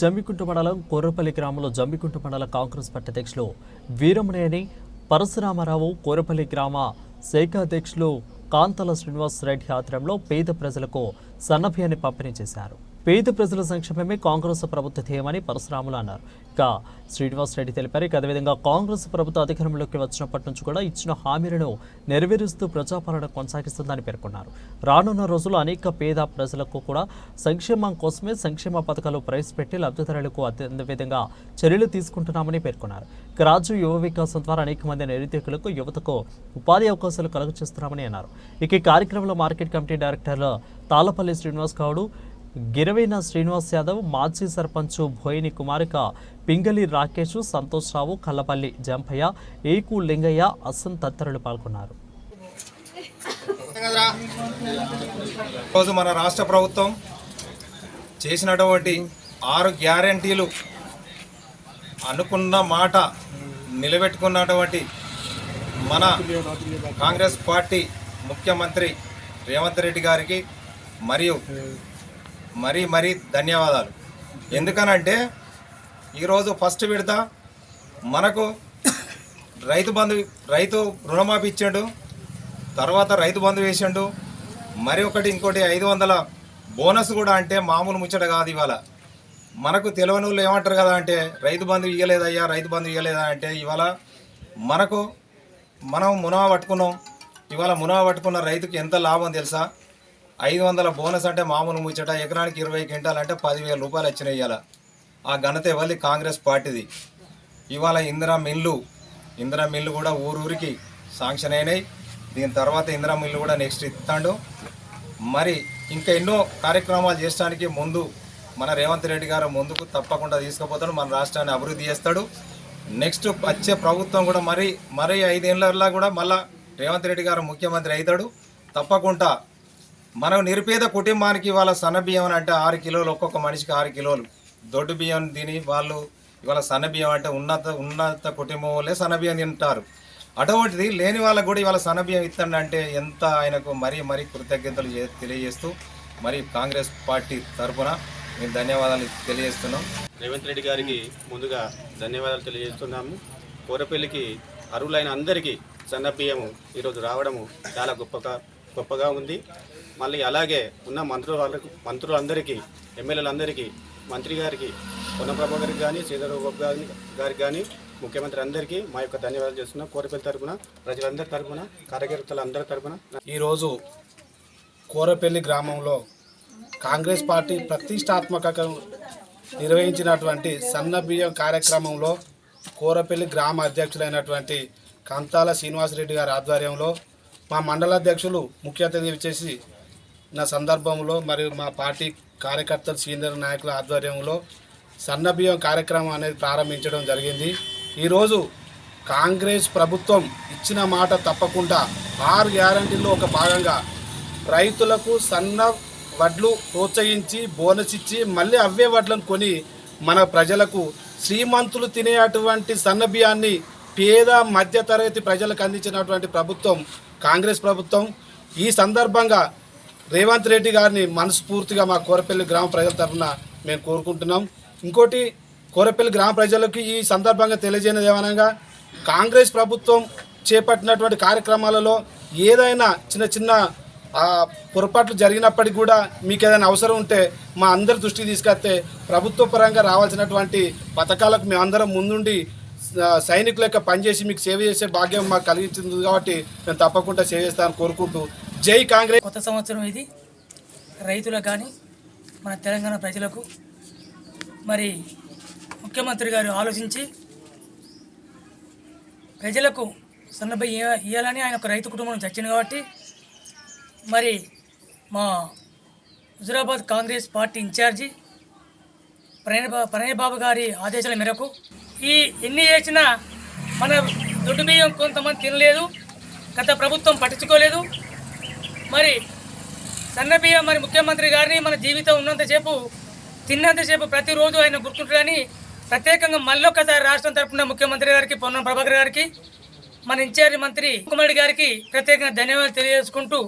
జమ్మికుంట మండలం కోరపల్లి గ్రామంలో జమ్మికుంట మండల కాంగ్రెస్ పార్టీ అధ్యక్షులు వీరమనేని పరశురామారావు కోరపల్లి గ్రామ శాఖ అధ్యక్షులు కాంతల శ్రీనివాస్ రెడ్డి ఆధ్వర్యంలో పేద ప్రజలకు సన్నభయాన్ని పంపిణీ చేశారు. పేద ప్రజల సంక్షేమమే కాంగ్రెస్ ప్రభుత్వ ధ్యేయమని పరశురాములు అన్నారు. ఇక శ్రీనివాస్ రెడ్డి తెలిపారు ఇక అదేవిధంగా కాంగ్రెస్ ప్రభుత్వ అధికారంలోకి వచ్చినప్పటి నుంచి కూడా ఇచ్చిన హామీలను నెరవేరుస్తూ ప్రజాపాలన కొనసాగిస్తుందని పేర్కొన్నారు. రానున్న రోజుల్లో అనేక పేద ప్రజలకు కూడా సంక్షేమం కోసమే సంక్షేమ పథకాలు ప్రవేశపెట్టి లబ్ధిదారులకు అదేవిధంగా చర్యలు తీసుకుంటున్నామని పేర్కొన్నారు. ఇక రాజు యువ వికాసం ద్వారా అనేక మంది నిరుద్యోగులకు యువతకు ఉపాధి అవకాశాలు కలుగచేస్తున్నామని అన్నారు. ఇక ఈ కార్యక్రమంలో మార్కెట్ కమిటీ డైరెక్టర్లు తాళపల్లి శ్రీనివాస్ గౌడు గిరవైన శ్రీనివాస్ యాదవ్ మాజీ సర్పంచ్ భోయిని కుమారిక పింగళి రాకేష్ సంతోష్ రావు కల్లపల్లి జంపయ్య ఏకు లింగయ్య అస్సం తదితరులు పాల్గొన్నారు. రోజు మన రాష్ట్ర ప్రభుత్వం చేసినటువంటి ఆరు గ్యారంటీలు అనుకున్న మాట నిలబెట్టుకున్నటువంటి మన కాంగ్రెస్ పార్టీ ముఖ్యమంత్రి రేవంత్ రెడ్డి గారికి మరియు మరీ మరీ ధన్యవాదాలు. ఎందుకనంటే ఈరోజు ఫస్ట్ విడత మనకు రైతు బంధు రైతు రుణమాఫీ ఇచ్చాడు తర్వాత రైతు బంధు వేసిండు మరి ఒకటి ఇంకోటి ఐదు వందల బోనస్ కూడా అంటే మామూలు ముచ్చట కాదు ఇవాళ. మనకు తెలియని వాళ్ళు ఏమంటారు కదా అంటే రైతు బంధు ఇవ్వలేదయ్యా రైతు బంధు ఇవ్వలేదా అంటే ఇవాళ మనకు మనం మునవ పట్టుకున్నాం. ఇవాళ మునవ పట్టుకున్న రైతుకి ఎంత లాభం తెలుసా? ఐదు వందల బోనస్ అంటే మామూలు ముచ్చట. ఎకరానికి ఇరవై క్వింటాలు అంటే పదివేల రూపాయలు వచ్చినాయి ఇవాళ ఆ ఘనత ఇవ్వాలి కాంగ్రెస్ పార్టీది. ఇవాళ ఇందిరా మిల్లు ఇందిరా మిల్లు కూడా ఊరూరికి శాంక్షన్ అయినాయి. దీని తర్వాత ఇందిరా మిల్లు కూడా నెక్స్ట్ ఇస్తాడు. మరి ఇంకా ఎన్నో కార్యక్రమాలు చేయడానికి ముందు మన రేవంత్ రెడ్డి గారు ముందుకు తప్పకుండా తీసుకుపోతాడు. మన రాష్ట్రాన్ని అభివృద్ధి చేస్తాడు. నెక్స్ట్ వచ్చే ప్రభుత్వం కూడా మరి మరీ ఐదేళ్ళలో కూడా మళ్ళా రేవంత్ రెడ్డి గారు ముఖ్యమంత్రి అవుతాడు. తప్పకుండా మనం నిరుపేద కుటుంబానికి వాళ్ళ సన్న బియ్యం అని అంటే ఆరు కిలోలు ఒక్కొక్క మనిషికి ఆరు కిలోలు. దొడ్డు బియ్యం తిని వాళ్ళు ఇవాళ సన్న బియ్యం అంటే ఉన్నత ఉన్నత కుటుంబం వాళ్ళే సన్న బియ్యం తింటారు. అటువంటిది లేని వాళ్ళకు కూడా ఇవాళ సన్న బియ్యం ఇస్తాడంటే ఎంత ఆయనకు మరీ మరీ కృతజ్ఞతలు తెలియజేస్తూ మరి కాంగ్రెస్ పార్టీ తరఫున మేము ధన్యవాదాలు తెలియజేస్తున్నాం. రేవంత్ రెడ్డి గారికి ముందుగా ధన్యవాదాలు తెలియజేస్తున్నాము. కోరపల్లికి అరువులైన అందరికీ సన్న బియ్యము ఈరోజు రావడము చాలా గొప్పగా గొప్పగా ఉంది. మళ్ళీ అలాగే ఉన్న మంత్రులు మంత్రులందరికీ ఎమ్మెల్యేలందరికీ మంత్రి గారికి పొన్నప్రభ గారికి కానీ శ్రీధరబాబు గారి గారికి కానీ ముఖ్యమంత్రి అందరికీ మా యొక్క ధన్యవాదాలు చేస్తున్నాం. కోరపల్లి తరఫున ప్రజలందరి తరఫున కార్యకర్తలందరి తరఫున ఈరోజు కోరపల్లి గ్రామంలో కాంగ్రెస్ పార్టీ ప్రతిష్టాత్మకంగా నిర్వహించినటువంటి సన్న బియ్యం కార్యక్రమంలో కోరపల్లి గ్రామ అధ్యక్షులైనటువంటి కంతాల శ్రీనివాసరెడ్డి గారి ఆధ్వర్యంలో మా మండల అధ్యక్షులు ముఖ్య అతిథి వచ్చేసి నా సందర్భంలో మరియు మా పార్టీ కార్యకర్తలు సీనియర్ నాయకుల ఆధ్వర్యంలో సన్నబియ్యం కార్యక్రమం అనేది ప్రారంభించడం జరిగింది. ఈరోజు కాంగ్రెస్ ప్రభుత్వం ఇచ్చిన మాట తప్పకుండా ఆరు గ్యారంటీల్లో ఒక భాగంగా రైతులకు సన్న వడ్లు ప్రోత్సహించి బోనస్ ఇచ్చి మళ్ళీ అవే వడ్లను కొని మన ప్రజలకు శ్రీమంతులు తినేటువంటి సన్న బియ్యాన్ని పేద మధ్యతరగతి ప్రజలకు అందించినటువంటి ప్రభుత్వం కాంగ్రెస్ ప్రభుత్వం ఈ సందర్భంగా రేవంత్ రెడ్డి గారిని మనస్ఫూర్తిగా మా కోరపల్లి గ్రామ ప్రజల తరఫున మేము కోరుకుంటున్నాం. ఇంకోటి కోరపల్లి గ్రామ ప్రజలకు ఈ సందర్భంగా తెలియజేయనది ఏమనగా కాంగ్రెస్ ప్రభుత్వం చేపట్టినటువంటి కార్యక్రమాలలో ఏదైనా చిన్న చిన్న పొరపాట్లు జరిగినప్పటికీ కూడా మీకు ఏదైనా అవసరం ఉంటే మా అందరి దృష్టికి తీసుకొస్తే ప్రభుత్వ పరంగా రావాల్సినటువంటి పథకాలకు మేమందరం ముందుండి సైనికుల యొక్క పనిచేసి మీకు సేవ చేసే భాగ్యం మాకు కలిగించింది కాబట్టి మేము తప్పకుండా సేవ చేస్తామని కోరుకుంటూ జై కాంగ్రెస్. కొత్త సంవత్సరం ఇది. రైతులకు కానీ మన తెలంగాణ ప్రజలకు మరి ముఖ్యమంత్రి గారు ఆలోచించి ప్రజలకు సన్నబై ఇవ్వాలని ఆయన ఒక రైతు కుటుంబం చచ్చింది కాబట్టి మరి మా హుజురాబాద్ కాంగ్రెస్ పార్టీ ఇన్ఛార్జి ప్రణయ్ బా ప్రణయ్ బాబు గారి ఆదేశాల మేరకు ఈ ఎన్ని చేసినా మన దొడ్డు బియ్యం కొంతమంది తినలేదు గత ప్రభుత్వం పట్టించుకోలేదు. మరి సన్న బియ్యం మరి ముఖ్యమంత్రి గారిని మన జీవితం ఉన్నంతసేపు తిన్నంతసేపు ప్రతిరోజు ఆయన గుర్తుంటారని ప్రత్యేకంగా మళ్ళొక్కసారి రాష్ట్రం తరపున ముఖ్యమంత్రి గారికి పొన్నం ప్రభాకర్ గారికి మన ఇన్ఛార్జి మంత్రి కుమారెడ్డి గారికి ప్రత్యేకంగా ధన్యవాదాలు తెలియజేసుకుంటూ